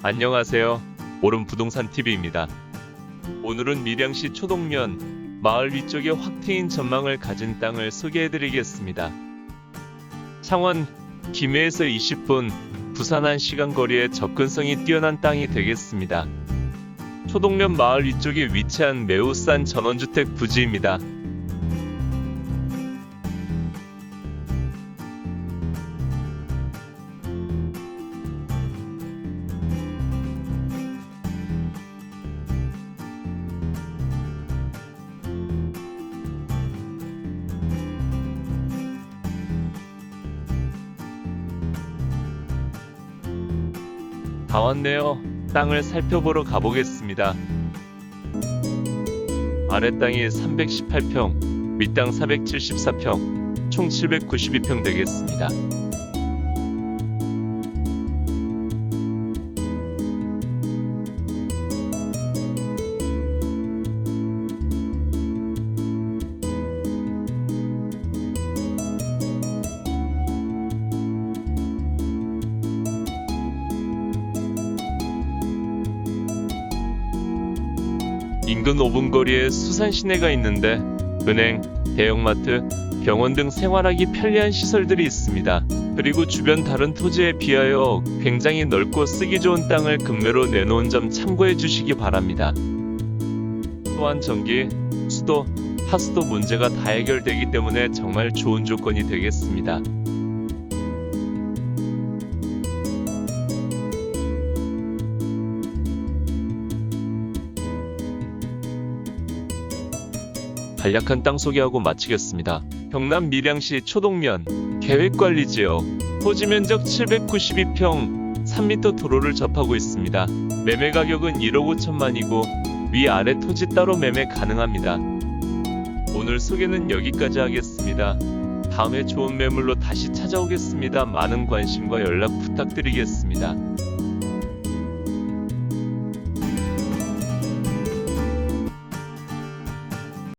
안녕하세요. 오름 부동산 TV입니다. 오늘은 밀양시 초동면 마을 위쪽에 확 트인 전망을 가진 땅을 소개해드리겠습니다. 창원 김해에서 20분, 부산 1시간 거리에 접근성이 뛰어난 땅이 되겠습니다. 초동면 마을 위쪽에 위치한 매우 싼 전원주택 부지입니다. 다 왔네요. 땅을 살펴보러 가보겠습니다. 아래 땅이 318평, 윗땅 474평, 총 792평 되겠습니다. 인근 5분 거리에 수산 시내가 있는데 은행, 대형마트, 병원 등 생활하기 편리한 시설들이 있습니다. 그리고 주변 다른 토지에 비하여 굉장히 넓고 쓰기 좋은 땅을 급매로 내놓은 점 참고해 주시기 바랍니다. 또한 전기, 수도, 하수도 문제가 다 해결되기 때문에 정말 좋은 조건이 되겠습니다. 간략한 땅 소개하고 마치겠습니다. 경남 밀양시 초동면 계획관리지역 토지 면적 792평 3m 도로를 접하고 있습니다. 매매 가격은 1억 5천만이고 위아래 토지 따로 매매 가능합니다. 오늘 소개는 여기까지 하겠습니다. 다음에 좋은 매물로 다시 찾아오겠습니다. 많은 관심과 연락 부탁드리겠습니다.